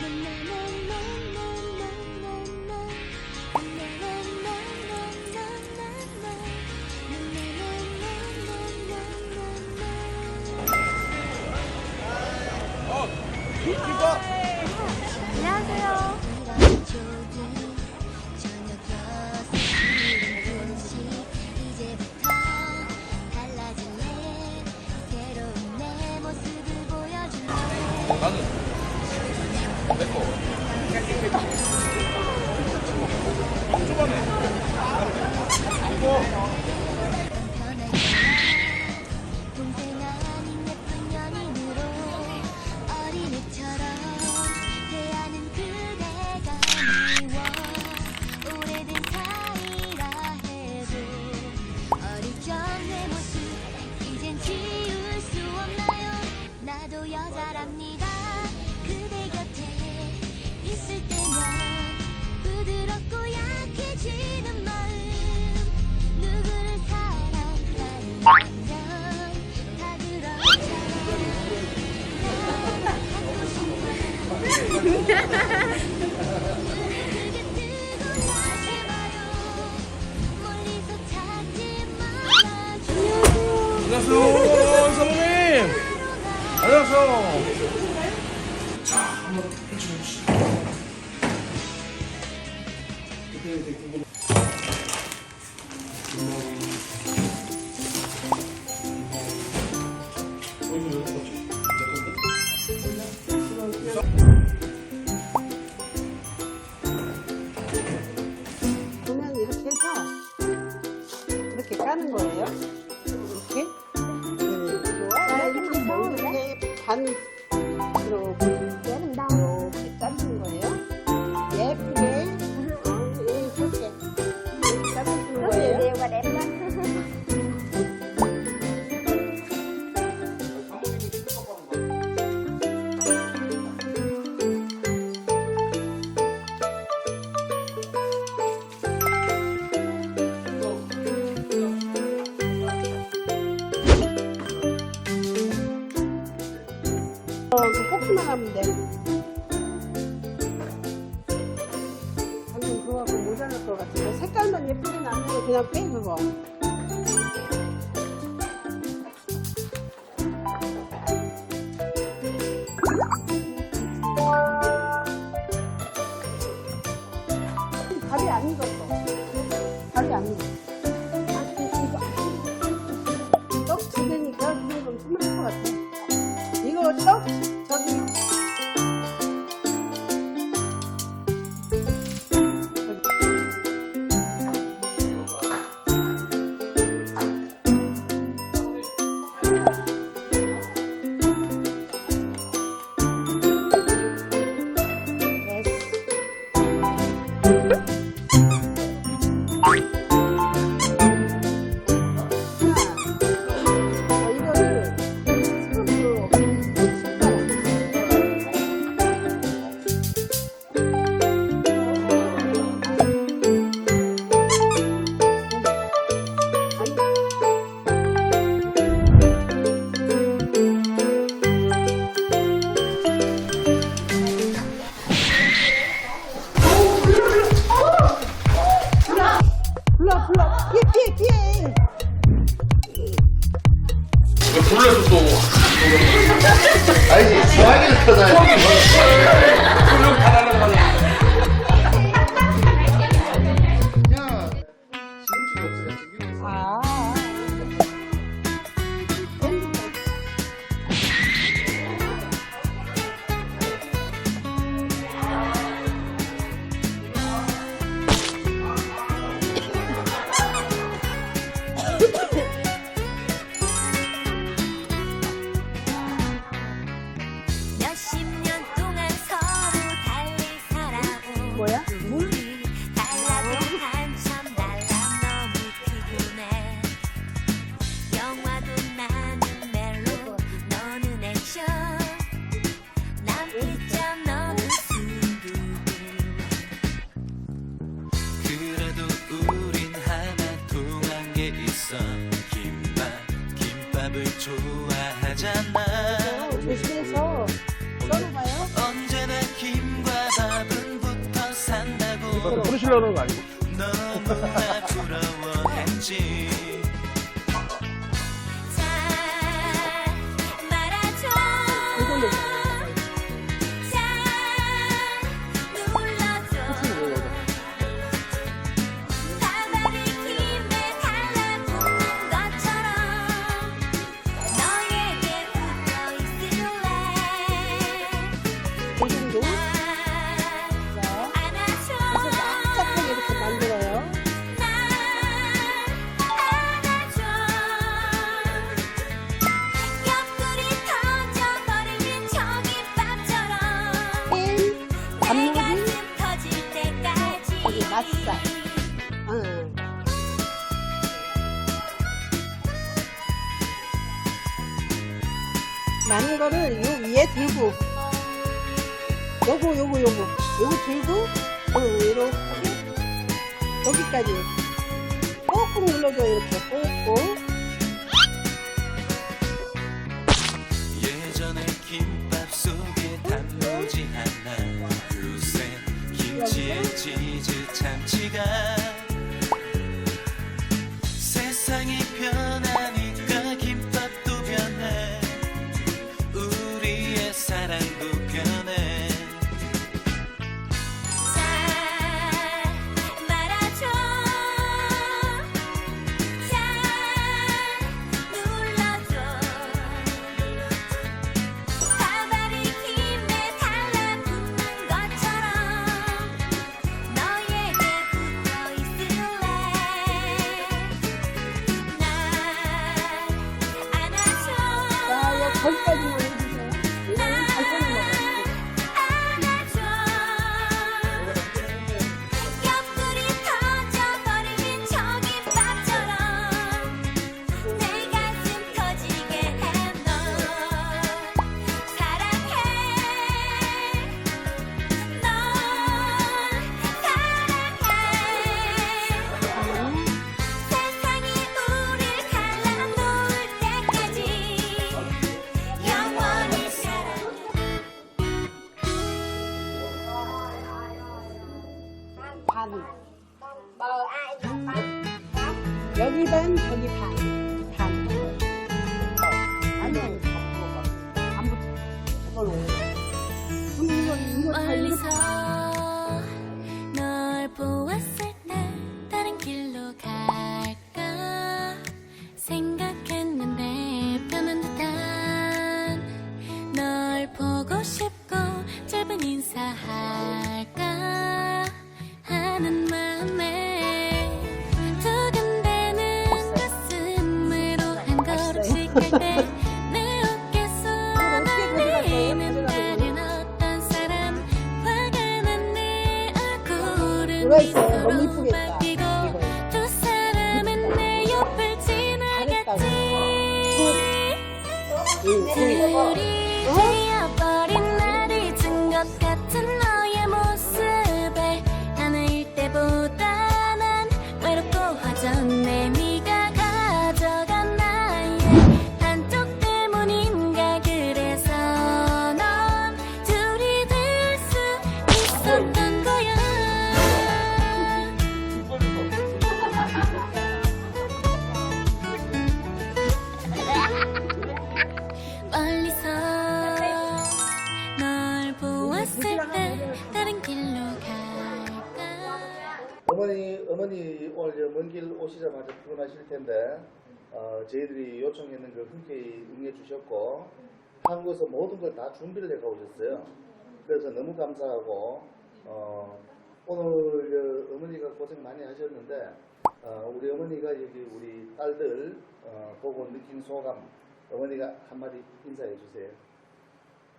the night. 안녕하세요 선배님. 안녕하세요. 자 한번 펼쳐봅시다. 터치만 하면 돼. 아무튼 그거 갖고 모자랄 것 같은데 색깔만 예쁘게 나면 그냥 빼 그거. 좋아하잖아. 응. 많은 거를 요 위에 들고. 요거 요거 요거. 요거 들고 요 이렇게. 여기까지. 꾹꾹 눌러줘요 이렇게. 꾹꾹 반. 여기 반, 저기 반. 반. 아니, 아니, 안 붙어. 그럼 이거, 이거 다 이렇 얼굴은 누가 있어요? 너무 이쁘겠 어머니, 오늘 먼 길 오시자마자 피곤하실 텐데, 어, 저희들이 요청했는 걸 흔쾌히 응해 주셨고, 한국에서 모든 걸 다 준비를 해 가 오셨어요. 그래서 너무 감사하고, 어, 오늘 저 어머니가 고생 많이 하셨는데, 어, 우리 어머니가 여기 우리 딸들 어, 보고 느낀 소감, 어머니가 한마디 인사해 주세요.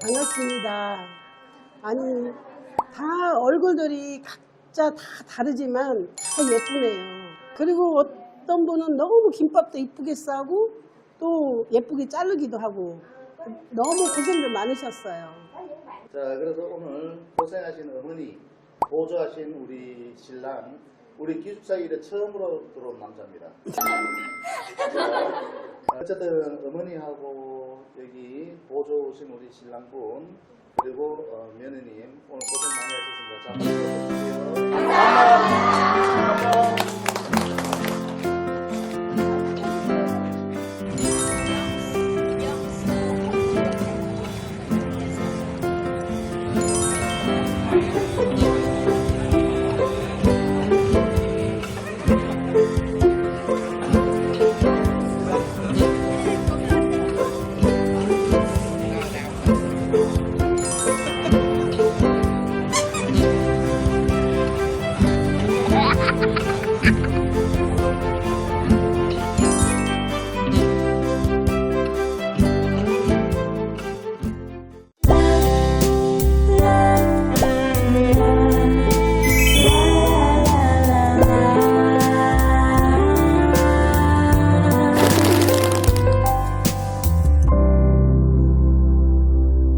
반갑습니다. 아니, 다 얼굴들이 각 자 다 다르지만 다 예쁘네요. 그리고 어떤 분은 너무 김밥도 이쁘게 싸고 또 예쁘게 자르기도 하고 너무 고생들 많으셨어요. 자, 그래서 오늘 고생하신 어머니, 보조하신 우리 신랑, 우리 기숙사 일에 처음으로 들어온 남자입니다. 자, 어쨌든 어머니하고 여기 보조 오신 우리 신랑분, 그리고 어, 며느님 오늘 고생 많이 하셨습니다. 자, 감사합니다.